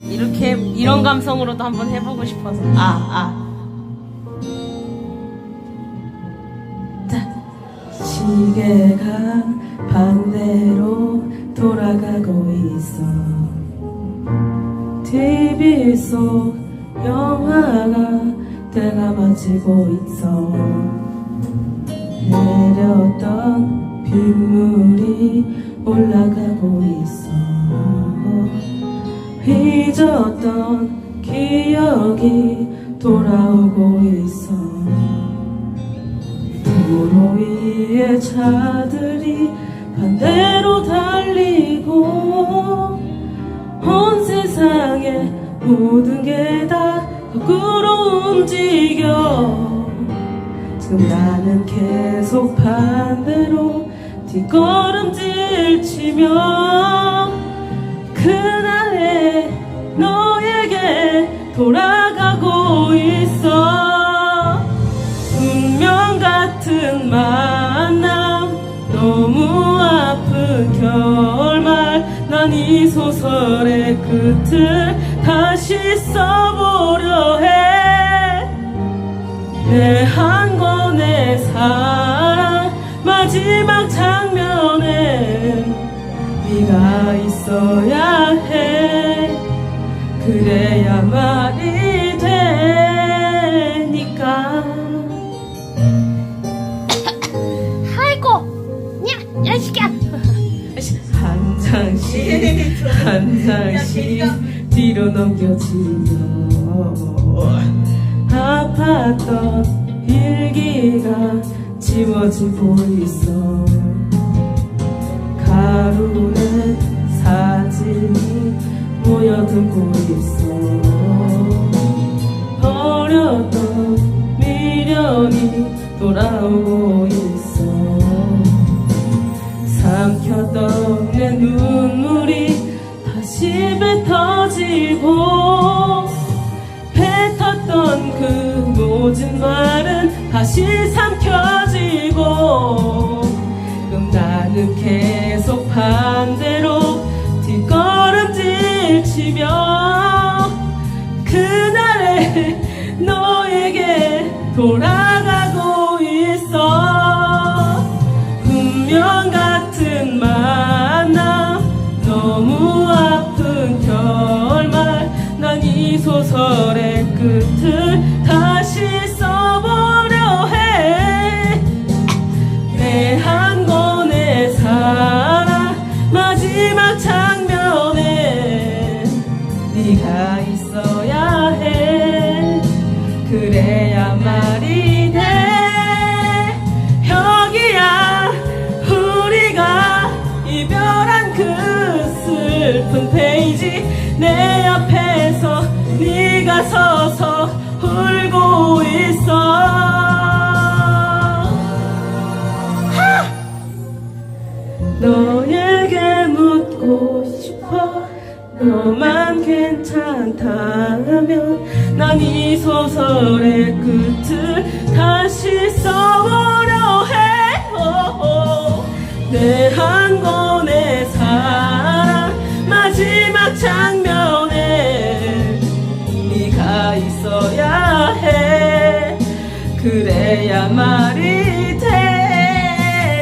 이렇게 이런 감성으로도 한번 해보고 싶어서. 아 아. 시계가 반대로 돌아가고 있어. TV 속 영화가 때가 맞추고 있어. 내렸던 빗물이 올라가고 있어 잊었던 기억이 돌아오고 있어. 도로 위에 차들이 반대로 달리고 온 세상의 모든 게 다 거꾸로 움직여. 지금 나는 계속 반대로 뒷걸음질 치며 그날 의 너에게 돌아가고 있어. 운명 같은 만남 너무 아픈 결말. 난 이 소설의 끝을 다시 써보려 해내 한 권의 사랑 마지막 장면엔 네가 있어야 해 그래야 말이 되니까 아이고, 야, 야, 시끼야. 한 장씩 한 장씩 뒤로 넘겨지며 아팠던 일기가 지워지고 있어 모여들고 있어 버렸던 미련이 돌아오고 있어 삼켰던 내 눈물이 다시 뱉어지고 뱉었던 그 모든 말은 다시 삼켜지고 그럼 나는 계속 반대로 치며 그날의 너에게 돌아 슬픈 페이지 내 앞에서 네가 서서 울고 있어. 너에게 묻고 싶어. 너만 괜찮다면 난 이 소설의 끝을 다시 써보려 해내 한 권의 사랑 마지막 장면에 네가 있어야 해. 그래야 말이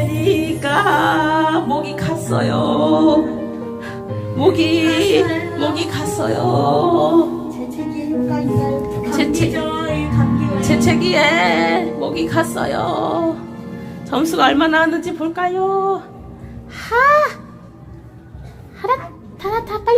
되니까. 목이 갔어요. 목이 목이 갔어요. 재채기 효과 있어요. 재채- 감기 재채기에 목이 갔어요. 점수가 얼마나 왔는지 볼까요? 하. 하라, 他被